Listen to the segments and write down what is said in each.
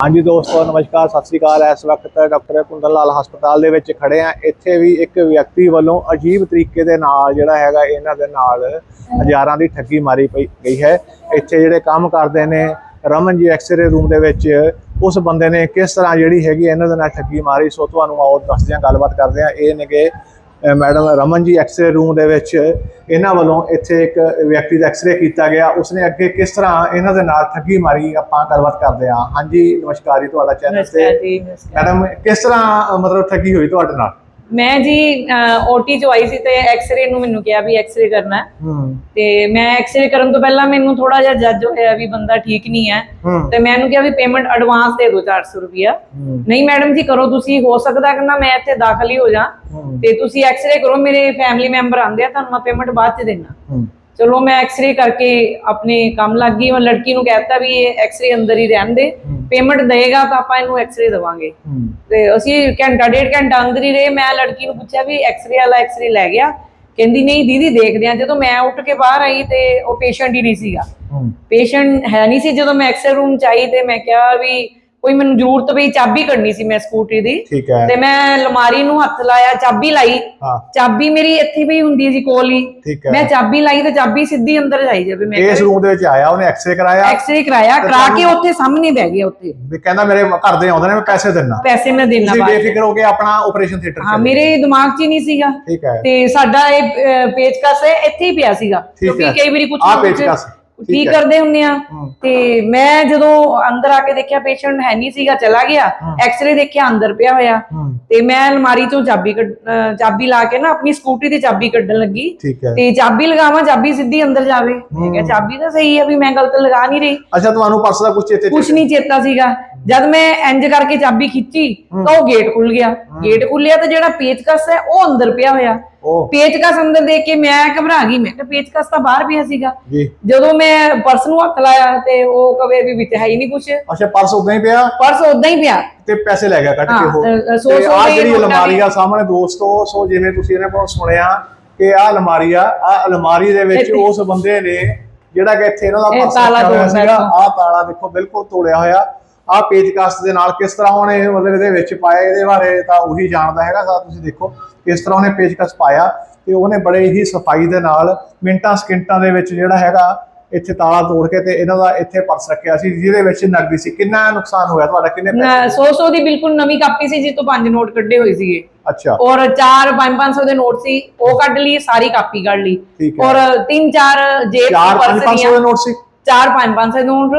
ਹਾਂਜੀ ਦੋਸਤੋ, ਨਮਸਕਾਰ, ਸਤਿ ਸ੍ਰੀ ਅਕਾਲ। ਇਸ ਵਕਤ ਡਾਕਟਰ ਕੁੰਦਨ ਲਾਲ ਹਸਪਤਾਲ ਦੇ ਵਿੱਚ ਖੜੇ ਆ ਇੱਥੇ ਵੀ ਇੱਕ ਵਿਅਕਤੀ ਵੱਲੋਂ ਅਜੀਬ ਤਰੀਕੇ ਦੇ ਨਾਲ ਜਿਹੜਾ ਹੈਗਾ, ਇਹਨਾਂ ਦੇ ਨਾਲ ਹਜ਼ਾਰਾਂ ਦੀ ਠੱਗੀ ਮਾਰੀ ਪਈ, ਗਈ ਹੈ। ਇੱਥੇ ਜਿਹੜੇ ਕੰਮ ਕਰਦੇ ਨੇ, ਰਮਨ ਜੀ ਐਕਸਰੇ ਰੂਮ ਦੇ ਵਿੱਚ, ਉਸ ਬੰਦੇ ਨੇ ਕਿਸ ਤਰ੍ਹਾਂ ਜਿਹੜੀ ਹੈਗੀ, ਇਹਨਾਂ ਦੇ ਨਾਲ ਠੱਗੀ ਮਾਰੀ? ਸੋ ਤੁਹਾਨੂੰ ਆਓ, ਦੱਸਦੇ ਹਾਂ, ਗੱਲਬਾਤ ਕਰਦੇ ਹਾਂ। ਇਹ ਨੇਗੇ madam Raman ji x ray room ਦੇ ਵਿੱਚ ਇਹਨਾਂ ਵੱਲੋਂ ਇੱਥੇ ਇੱਕ ਵਿਅਕਤੀ ਦਾ ਐਕਸਰੇ ਕੀਤਾ ਗਿਆ। ਉਸਨੇ ਅੱਗੇ ਕਿਸ ਤਰ੍ਹਾਂ ਇਹਨਾਂ ਦੇ ਨਾਲ ਠੱਗੀ ਮਾਰੀ ਆਪਾਂ ਗੱਲਬਾਤ ਕਰਦੇ ਹਾਂ। ਹਾਂਜੀ ਨਮਸਕਾਰ ਜੀ ਤੁਹਾਡਾ ਚੈਨਲ ਤੇ ਮੈਡਮ ਕਿਸ ਤਰ੍ਹਾਂ ਮਤਲਬ ਠੱਗੀ ਹੋਈ ਤੁਹਾਡੇ ਨਾਲ? ਮੈਂ ਜੀ ਓਟੀ ਚ ਆਈ ਸੀ ਤੇ ਐਕਸ-ਰੇ ਨੂੰ ਮੈਨੂੰ ਕਿਹਾ ਵੀ ਐਕਸ-ਰੇ ਕਰਨਾ। ਹੈ। ਹੂੰ ਤੇ ਮੈਂ ਐਕਸ-ਰੇ ਕਰਨ ਤੋਂ ਪਹਿਲਾਂ ਮੈਨੂੰ ਥੋੜਾ ਜਿਹਾ ਜੱਜ ਹੋਇਆ ਵੀ ਬੰਦਾ ਠੀਕ ਨਹੀਂ ਹੈ। ਹੂੰ। ਤੇ ਮੈਂ ਇਹਨੂੰ ਕਿਹਾ ਵੀ ਪੇਮੈਂਟ ਐਡਵਾਂਸ ਦੇ ਦਿਓ 400 ਰੁਪਿਆ ਹੂੰ, ਨਹੀਂ ਮੈਡਮ ਜੀ ਕਰੋ ਤੁਸੀਂ ਹੋ ਸਕਦਾ ਕਿ ਨਾ ਮੈਂ ਇੱਥੇ ਦਾਖਲ ਹੀ ਹੋ ਜਾ। ਹੂੰ, ਤੇ ਤੁਸੀਂ ਐਕਸ-ਰੇ ਕਰੋ ਮੇਰੇ ਫੈਮਿਲੀ ਮੈਂਬਰ ਆਂਦੇ ਆ ਤੁਹਾਨੂੰ ਮੈਂ ਪੇਮੈਂਟ ਬਾਅਦ ਚ ਦੇਣਾ। ਹੂੰ, ਚਲੋ ਮੈਂ ਐਕਸ-ਰੇ ਕਰਕੇ ਆਪਣੇ ਕੰਮ ਲੱਗ ਗਈ ਉਹ ਲੜਕੀ ਨੂੰ ਕਹਿਤਾ ਵੀ ਇਹ ਐਕਸ-ਰੇ ਅੰਦਰ ਹੀ ਰਹਿਣ ਦੇ। ਪੇਮੈਂਟ ਦੇਗਾ ਤਾਂ ਆਪਾਂ ਇਹਨੂੰ ਐਕਸ-ਰੇ ਦੇਵਾਂਗੇ। ਤੇ ਅਸੀਂ ਘੰਟਾ ਡੇਢ ਘੰਟਾ ਅੰਦਰ ਹੀ ਰਹੇ। ਮੈਂ ਲੜਕੀ ਨੂੰ ਪੁੱਛਿਆ ਵੀ ਐਕਸ-ਰੇ ਵਾਲਾ ਐਕਸ-ਰੇ ਲੈ ਗਿਆ। ਕਹਿੰਦੀ ਨਹੀਂ ਦੀਦੀ ਦੇਖਦੇ ਆ ਜਦੋਂ ਮੈਂ ਉੱਠ ਕੇ ਬਾਹਰ ਆਈ ਤੇ ਉਹ ਪੇਸ਼ੈਂਟ ਹੀ ਨਹੀਂ ਸੀਗਾ। ਪੇਸ਼ੈਂਟ ਹੈ ਨਹੀਂ ਸੀ। ਜਦੋਂ ਮੈਂ ਐਕਸ-ਰੇ ਰੂਮ ਚ ਆਈ ਤੇ ਮੈਂ ਕਿਹਾ ਵੀ ਕੋਈ ਮੈਨੂੰ ਜ਼ਰੂਰਤ ਪਈ ਚਾਬੀ ਕੱਢਣੀ ਸੀ ਮੈਂ ਸਕੂਟਰੀ ਦੀ। ਠੀਕ ਹੈ। ਤੇ ਮੈਂ ਅਲਮਾਰੀ ਨੂੰ ਹੱਥ ਲਾਇਆ ਚਾਬੀ ਲਾਈ। ਹਾਂ। ਚਾਬੀ ਮੇਰੀ ਇੱਥੇ ਵੀ ਹੁੰਦੀ ਸੀ ਕੋਲ ਹੀ। ਠੀਕ ਮੈਂ ਚਾਬੀ ਲਾਈ ਤੇ ਚਾਬੀ ਸਿੱਧੀ ਅੰਦਰ ਜਾਈ ਜਾਵੇ ਮੈਂ ਇਸ ਰੂਮ ਦੇ ਵਿੱਚ ਆਇਆ ਉਹਨੇ ਐਕਸਰੇ ਕਰਾਇਆ। ਐਕਸ-ਰੇ ਕਰਾਇਆ ਕਰਾ ਕੇ ਉੱਥੇ ਸਾਹਮਣੇ ਬਹਿ ਗਿਆ ਉੱਥੇ। ਵੀ ਕਹਿੰਦਾ ਮੇਰੇ ਘਰ ਦੇ ਆਉਂਦੇ ਨੇ ਮੈਂ ਪੈਸੇ ਦਿੰਨਾ ਪੈਸੇ ਮੈਂ ਦੇਣਾ ਤੁਸੀਂ ਬਾਅਦ। ਬੇਫਿਕਰ ਹੋ ਕੇ ਆਪਣਾ ਆਪਰੇਸ਼ਨ ਥੀਏਟਰ ਹਾਂ ਮੇਰੇ ਦਿਮਾਗ 'ਚ ਹੀ ਨਹੀਂ ਸੀਗਾ। ਠੀਕ ਹੈ। ਤੇ ਸਾਡਾ ਇਹ ਅਹ, ਪੇਚਕਸ ਹੈ ਇੱਥੇ ਹੀ ਪਿਆ ਸੀਗਾ। ਠੀਕ ਹੈ। ਕਈ ਵਾਰੀ ਕੁਝ ਆਹ ਪੇਚਕਸ, ਹੈ। ਕਰਦੇ ਹੁੰਨੇ ਆ। ਤੇ ਮੈਂ ਜਦੋਂ ਅੰਦਰ ਆ ਕੇ ਦੇਖਿਆ ਪੇਸ਼ੈਂਟ ਹੈ ਨਹੀਂ ਸੀਗਾ ਚਲਾ ਗਿਆ। ਐਕਸ-ਰੇ ਦੇਖਿਆ ਅੰਦਰ ਪਿਆ ਹੋਇਆ। ਤੇ ਮੈਂ ਅਲਮਾਰੀ ਚੋਂ ਚਾਬੀ ਚਾਬੀ ਲਾ ਕੇ ਨਾ ਆਪਣੀ ਸਕੂਟਰੀ ਦੀ ਚਾਬੀ ਕੱਢਣ ਲੱਗੀ। ਤੇ ਚਾਬੀ ਲਗਾਵਾਂ ਚਾਬੀ ਸਿੱਧੀ ਅੰਦਰ ਜਾਵੇ। ਮੈਂ ਕਿਹਾ ਚਾਬੀ ਤਾਂ ਸਹੀ ਹੈ ਵੀ ਮੈਂ ਗਲਤ ਲਗਾ ਨਹੀਂ ਰਹੀ। ਅੱਛਾ ਤੁਹਾਨੂੰ ਪਰਸ ਦਾ ਕੁਝ ਚੇਤੇ ਕੁਛ ਨਹੀਂ ਚੇਤਾ ਸੀਗਾ। ਜਦ ਮੈਂ ਇੰਜ ਕਰਕੇ ਚਾਬੀ ਖਿੱਚੀ ਤਾਂ ਉਹ ਗੇਟ ਖੁੱਲ ਗਿਆ। ਗੇਟ ਖੁੱਲਿਆ ਤਾਂ ਜਿਹੜਾ ਪੇਚਕਸ ਹੈ ਉਹ ਅੰਦਰ ਪਿਆ ਹੋਇਆ। ਉਹ। ਪੇਚਕਸ ਅੰਦਰ ਦੇਖ ਕੇ ਮੈਂ ਘਬਰਾ ਗਈ। ਮੈਂ ਕਿਹਾ ਪੇਚਕਸ ਤਾਂ ਬਾਹਰ ਪਿਆ ਸੀਗਾ। ਜੀ। ਜਦੋਂ ਮੈਂ ਪਰਸ ਨੂੰ ਹੱਥ ਲਾਇਆ ਤੇ ਉਹ ਕਵੇ ਵੀ ਵਿੱਚ ਹੈ ਹੀ ਨਹੀਂ ਕੁਛ। ਅੱਛਾ ਪਰਸ ਉਦਾਂ ਹੀ ਪਿਆ? ਪਰਸ ਉਦਾਂ ਹੀ ਪਿਆ। ਤੇ ਪੈਸੇ ਲੈ ਗਿਆ ਕੱਢ ਕੇ ਉਹ। ਸੌ- ਸੌ ਦੇ ਜਿਹੜੀ ਅਲਮਾਰੀ ਆ ਸਾਹਮਣੇ ਦੋਸਤੋ ਸੋ ਜਿਵੇਂ ਤੁਸੀਂ ਇਹਨਾਂ ਕੋਲ ਸੁਣਿਆ ਕਿ ਆਹ ਅਲਮਾਰੀ ਆ ਆਹ ਅਲਮਾਰੀ ਦੇ ਵਿੱਚ ਉਸ ਬੰਦੇ ਨੇ ਜਿਹੜਾ ਕਿ ਇੱਥੇ ਇਹਨਾਂ ਦਾ ਪਰਸ ਰੱਖਿਆ ਹੋਇਆ ਸੀਗਾ। ਆਹ ਤਾਲਾ ਦੇਖੋ ਬਿਲਕੁਲ ਤੋੜਿਆ ਹੋਇਆ। ਆਹ ਪੇਚਕਸ ਦੇ ਨਾਲ ਕਿਸ ਤਰ੍ਹਾਂ ਉਹਨੇ ਮਤਲਬ ਇਹਦੇ ਵਿੱਚ ਪਾਇਆ ਇਹਦੇ ਬਾਰੇ ਤਾਂ ਉਹੀ ਜਾਣਦਾ ਹੈਗਾ ਸਾ ਤੁਸੀਂ ਦੇਖੋ ਕਿਸ ਤਰ੍ਹਾਂ ਉਹਨੇ ਪੇਚਕਸ ਪਾਇਆ ਤੇ ਉਹਨੇ ਬੜੇ ਹੀ ਸਫ਼ਾਈ ਦੇ ਨਾਲ ਮਿੰਟਾਂ ਸਕਿੰਟਾਂ ਦੇ ਵਿੱਚ ਜਿਹੜਾ ਹੈਗਾ ਇੱਥੇ ਤਾਲਾ ਤੋੜ ਕੇ ਤੇ ਇਹਨਾਂ ਦਾ ਇੱਥੇ ਪਰਸ ਰੱਖਿਆ ਸੀ ਜਿਹਦੇ ਵਿੱਚ ਨਕਦੀ ਸੀ। ਕਿੰਨਾ ਨੁਕਸਾਨ ਹੋਇਆ ਤੁਹਾਡਾ ਕਿੰਨੇ ਪੈਸੇ 100 100 ਦੀ ਬਿਲਕੁਲ ਨਵੀਂ ਕਾਪੀ ਸੀ ਜਿਸ ਤੋਂ ਪੰਜ ਨੋਟ ਕੱਢੇ ਹੋਏ ਸੀਗੇ। ਅੱਛਾ। ਔਰ 4 5 500 ਦੇ ਨੋਟ ਸੀ ਉਹ ਕੱਢ ਲਈ ਸਾਰੀ ਕਾਪੀ ਕੱਢ ਲਈ। ਔਰ 3 4 ਜੇਬ ਚਾਰ ਪੰਜ ਪੰਜ ਸੌ ਦੇ ਨੋਟ ਸੀ? 4 5 500 ਦੇ ਨੋਟ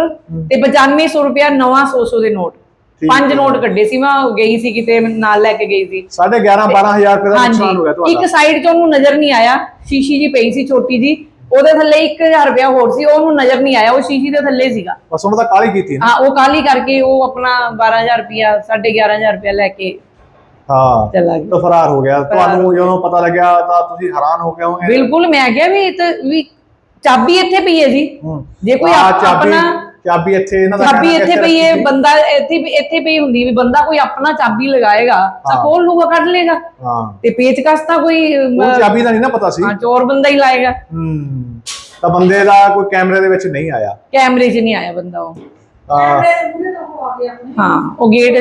ਤੇ 9500 ਰੁਪਿਆ ਨਵਾਂ 100 100 ਦੇ ਨੋਟ। ਠੀਕ ਪੰਜ ਹੈ। ਨੋਟ ਕੱਢੇ ਸੀ ਮੈਂ ਗਈ ਸੀ ਕਿਤੇ ਨਾਲ ਲੈ ਕੇ ਗਈ ਸੀ। ਸਾਢੇ 11 12000 ਰੁਪਏ ਦਾ ਨੁਕਸਾਨ ਹੋ ਗਿਆ ਹਾਂਜੀ ਇੱਕ ਤੁਹਾਡਾ ਸਾਈਡ ਤੋਂ ਉਹਨੂੰ ਨਜ਼ਰ ਨਹੀਂ ਆਇਆ ਸ਼ੀਸ਼ੀ ਜੀ ਪਈ ਸੀ ਛੋਟੀ ਜੀ। ਉਹਦੇ ਥੱਲੇ 1000 ਰੁਪਿਆ ਹੋਰ ਸੀ ਉਹਨੂੰ ਨਜ਼ਰ ਨਹੀਂ ਆਇਆ ਉਹ ਸ਼ੀਸ਼ੀ ਦੇ ਥੱਲੇ ਸੀਗਾ। ਬਸ ਉਹਨਾਂ ਕਾਲੀ ਕੀਤੀ ਹਾਂ ਉਹ ਕਾਲੀ ਕਰਕੇ ਉਹ ਆਪਣਾ 12000 ਰੁਪਿਆ 11500 ਰੁਪਿਆ ਲੈ ਕੇ ਹਾਂ ਚਲਾ ਗਿਆ। ਤਾਂ ਫਰਾਰ ਹੋ ਗਿਆ। ਤੁਹਾਨੂੰ ਜਦੋਂ ਪਤਾ ਲੱਗਿਆ ਤਾਂ ਤੁਸੀਂ ਹੈਰਾਨ ਹੋ ਗਏ ਹੋਗੇ ਬਿਲਕੁਲ ਮੈਂ ਕਿਹਾ ਵੀ ਇਹ ਤਾਂ ਵੀ ਚਾਬੀ ਇੱਥੇ ਪਈ ਹੈ ਜੀ। ਜੇ ਕੋਈ ਆਪਣਾ ਚਾਬੀ ਇੱਥੇ ਇਹਨਾਂ ਦਾ ਚਾਬੀ ਇੱਥੇ ਪਈ ਹੈ। ਬੰਦਾ ਇੱਥੇ ਵੀ ਇੱਥੇ ਪਈ ਹੁੰਦੀ ਵੀ ਬੰਦਾ ਕੋਈ ਆਪਣਾ ਚਾਬੀ ਲਗਾਏਗਾ ਤਾਂ। ਖੋਲ ਲੂਗਾ ਕੱਢ ਲੇਗਾ ਹਾਂ। ਤੇ ਪੇਚਕਸ ਤਾਂ ਕੋਈ ਚਾਬੀ ਦਾ ਨਹੀਂ ਨਾ ਪਤਾ ਸੀ। ਹਾਂ ਚੋਰ ਬੰਦਾ ਹੀ ਲਾਏਗਾ। ਹੂੰ। ਤਾਂ ਬੰਦੇ ਦਾ ਕੋਈ ਕੈਮਰੇ ਦੇ ਵਿੱਚ ਨਹੀਂ ਆਇਆ। ਕੈਮਰੇ 'ਚ ਨਹੀਂ ਆਇਆ ਬੰਦਾ ਉਹ। ਹਾਂ ਹਾਂ ਉਹ ਗੇਟ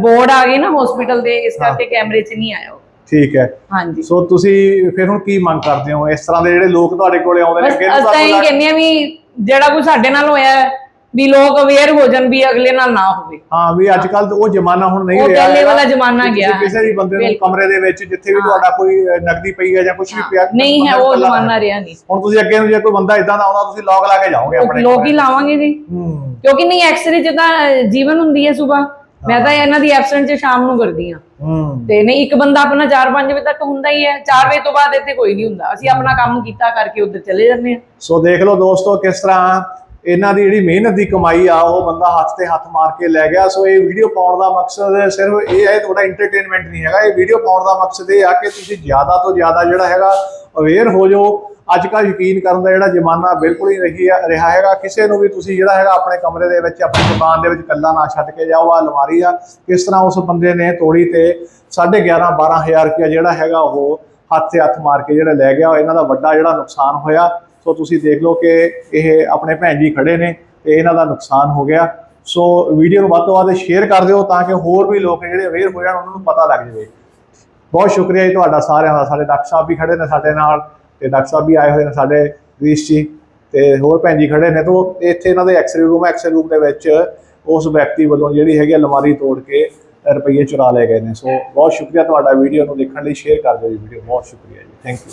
ਬੋਰਡ ਆ ਗਏ ਨਾ ਹਸਪੀਟਲ ਦੇ ਇਸ ਕਰਕੇ ਕੈਮਰੇ 'ਚ ਨਹੀਂ ਆਇਆ ਉਹ। ਠੀਕ ਹੈ। ਹਾਂਜੀ। ਸੋ ਤੁਸੀਂ ਫਿਰ ਹੁਣ ਕੀ ਮੰਗ ਕਰਦੇ ਹੋ? ਇਸ ਤਰ੍ਹਾਂ ਦੇ ਜਿਹੜੇ ਲੋਕ ਤੁਹਾਡੇ ਕੋਲੇ ਆਉਂਦੇ ਨੇ ਬਸ ਅੱਗੇ ਅਸੀਂ ਤੁਹਾਨੂੰ ਕਹਿੰਦੇ ਆ ਵੀ ਜਿਹੜਾ ਕੋਈ ਸਾਡੇ ਨਾਲ ਹੋਇਆ ਹੈ, ਵੀ ਲੋਕ ਅਵੇਅਰ ਹੋ ਜਾਣ ਵੀ ਅਗਲੇ ਨਾਲ ਨਾ ਹੋਵੇ। ਹਾਂ ਵੀ ਅੱਜ ਕੱਲ ਉਹ ਜ਼ਮਾਨਾ ਹੁਣ ਨਹੀਂ ਉਹ ਰਿਹਾ ਪਹਿਲੇ ਹੈਗਾ। ਵਾਲਾ ਜ਼ਮਾਨਾ ਗਿਆ ਤੁਸੀਂ ਕਿਸੇ ਵੀ ਬੰਦੇ ਨੂੰ ਬਿਲਕੁਲ। ਕਮਰੇ ਦੇ ਵਿੱਚ ਜਿੱਥੇ ਵੀ ਤੁਹਾਡਾ ਕੋਈ ਨਕਦੀ ਪਈ ਹੈ ਜਾਂ ਕੁਝ ਵੀ ਪਿਆ ਨਹੀਂ ਹੈ ਬੰਦਾ ਉਹ ਇਕੱਲਾ ਜ਼ਮਾਨਾ। ਰਿਹਾ ਨਹੀਂ। ਹੁਣ ਤੁਸੀਂ ਅੱਗੇ ਨੂੰ ਜੇ ਕੋਈ ਬੰਦਾ ਇਦਾਂ ਦਾ ਆਉਂਦਾ ਤੁਸੀਂ ਲੌਕ ਲਾ ਕੇ ਜਾਓਗੇ ਆਪਣੇ ਲੋਕ ਹੀ ਲਾਵਾਂਗੇ ਜੀ। ਹੂੰ। ਕਿਉਂਕਿ ਨਹੀਂ ਐਕਸਰੇ ਤਾਂ ਜੀਵਨ ਹੁੰਦੀ ਹੈ ਸਵੇਰ ਮੈਂ ਤਾਂ ਇਹਨਾਂ ਦੀ ਐਬਸੈਂਟ ਚ ਸ਼ਾਮ ਨੂੰ ਕਰਦੀ ਆ ਹੂੰ। ਤੇ ਨਹੀਂ ਇੱਕ ਬੰਦਾ ਆਪਣਾ 4-5 ਵਜੇ ਤੱਕ ਹੁੰਦਾ ਹੀ ਹੈ। 4 ਵਜੇ ਤੋਂ ਬਾਅਦ ਇੱਥੇ ਕੋਈ ਨਹੀਂ ਹੁੰਦਾ। ਅਸੀਂ ਆਪਣਾ ਕੰਮ ਕੀਤਾ ਕਰਕੇ ਉੱਧਰ ਚਲੇ ਜਾਂਦੇ ਆ ਸੋ ਦੇਖ ਲਓ ਦੋਸਤੋ ਕਿਸ ਤਰ੍ਹਾਂ ਇਹਨਾਂ ਦੀ ਜਿਹੜੀ ਮਿਹਨਤ ਦੀ ਕਮਾਈ ਆ ਉਹ ਬੰਦਾ ਹੱਥ ਤੇ ਹੱਥ ਮਾਰ ਕੇ ਲੈ ਗਿਆ। ਸੋ ਇਹ ਵੀਡੀਓ ਪਾਉਣ ਦਾ ਮਕਸਦ ਸਿਰਫ ਇਹ ਹੈ ਤੁਹਾਡਾ ਐਂਟਰਟੇਨਮੈਂਟ ਨਹੀਂ ਹੈਗਾ। ਇਹ ਵੀਡੀਓ ਪਾਉਣ ਦਾ ਮਕਸਦ ਇਹ ਆ ਕਿ ਤੁਸੀਂ ਜ਼ਿਆਦਾ ਤੋਂ ਜ਼ਿਆਦਾ ਜਿਹੜਾ ਹੈਗਾ ਅਵੇਅਰ ਹੋ ਜਾਓ। ਅੱਜ ਕੱਲ੍ਹ ਯਕੀਨ ਕਰਨ ਦਾ ਜਿਹੜਾ ਜ਼ਮਾਨਾ ਬਿਲਕੁਲ ਹੀ ਰਹੀ ਆ- ਰਿਹਾ ਹੈਗਾ। ਕਿਸੇ ਨੂੰ ਵੀ ਤੁਸੀਂ ਜਿਹੜਾ ਹੈਗਾ ਆਪਣੇ ਕਮਰੇ ਦੇ ਵਿੱਚ, ਆਪਣੀ ਦੁਕਾਨ ਦੇ ਵਿੱਚ ਕੱਲਾ ਨਾ ਛੱਡ ਕੇ ਜਾਓ। ਆ ਅਲਮਾਰੀ ਆ। ਕਿਸ ਤਰ੍ਹਾਂ ਉਸ ਬੰਦੇ ਨੇ ਤੋੜੀ ਤੇ 11.5 12000 ਰੁਪਇਆ ਜਿਹੜਾ ਹੈਗਾ ਉਹ ਹੱਥ ਤੇ ਹੱਥ ਮਾਰ ਕੇ ਜਿਹੜਾ ਲੈ ਗਿਆ। ਇਹਨਾਂ ਦਾ ਵੱਡਾ ਜਿਹੜਾ ਨੁਕਸਾਨ ਹੋਇਆ। ਸੋ ਤੁਸੀਂ ਦੇਖ ਲਓ ਕਿ ਇਹ ਆਪਣੇ ਭੈਣ ਜੀ ਖੜੇ ਨੇ ਤੇ ਇਹਨਾਂ ਦਾ ਨੁਕਸਾਨ ਹੋ ਗਿਆ। ਸੋ ਵੀਡੀਓ ਨੂੰ ਵੱਧ ਤੋਂ ਵੱਧ ਸ਼ੇਅਰ ਕਰ ਦਿਓ ਤਾਂ ਕਿ ਹੋਰ ਵੀ ਲੋਕ ਜਿਹੜੇ ਅਵੇਅਰ ਹੋ ਜਾਣ, ਉਹਨਾਂ ਨੂੰ ਪਤਾ ਲੱਗ ਜਾਵੇ। ਬਹੁਤ ਸ਼ੁਕਰੀਆ ਜੀ ਤੁਹਾਡਾ ਸਾਰਿਆਂ ਦਾ। ਸਾਡੇ ਡਾਕਟਰ ਸਾਹਿਬ ਵੀ ਖੜੇ ਨੇ ਸਾਡੇ ਨਾਲ। ਤੇ ਡਾਕਟਰ ਸਾਹਿਬ ਵੀ ਆਏ ਹੋਏ ਨੇ ਸਾਡੇ ਗ੍ਰੀਸ਼ ਜੀ ਤੇ ਹੋਰ ਭੈਣ ਜੀ ਖੜੇ ਨੇ ਤੋਂ ਇੱਥੇ ਇਹਨਾਂ ਦੇ ਐਕਸਰੇ ਰੂਮ ਐਕਸਰੇ ਰੂਮ ਦੇ ਵਿੱਚ ਉਸ ਵਿਅਕਤੀ ਵੱਲੋਂ ਜਿਹੜੀ ਹੈਗੀ ਆ ਅਲਮਾਰੀ ਤੋੜ ਕੇ ਰੁਪਈਏ ਚੁਰਾ ਲਏ ਗਏ ਨੇ। ਸੋ ਬਹੁਤ ਸ਼ੁਕਰੀਆ ਤੁਹਾਡਾ ਵੀਡੀਓ ਨੂੰ ਦੇਖਣ ਲਈ, ਸ਼ੇਅਰ ਕਰ ਦਿਓ ਜੀ ਵੀਡੀਓ। ਬਹੁਤ ਸ਼ੁਕਰੀਆ ਜੀ। Thank you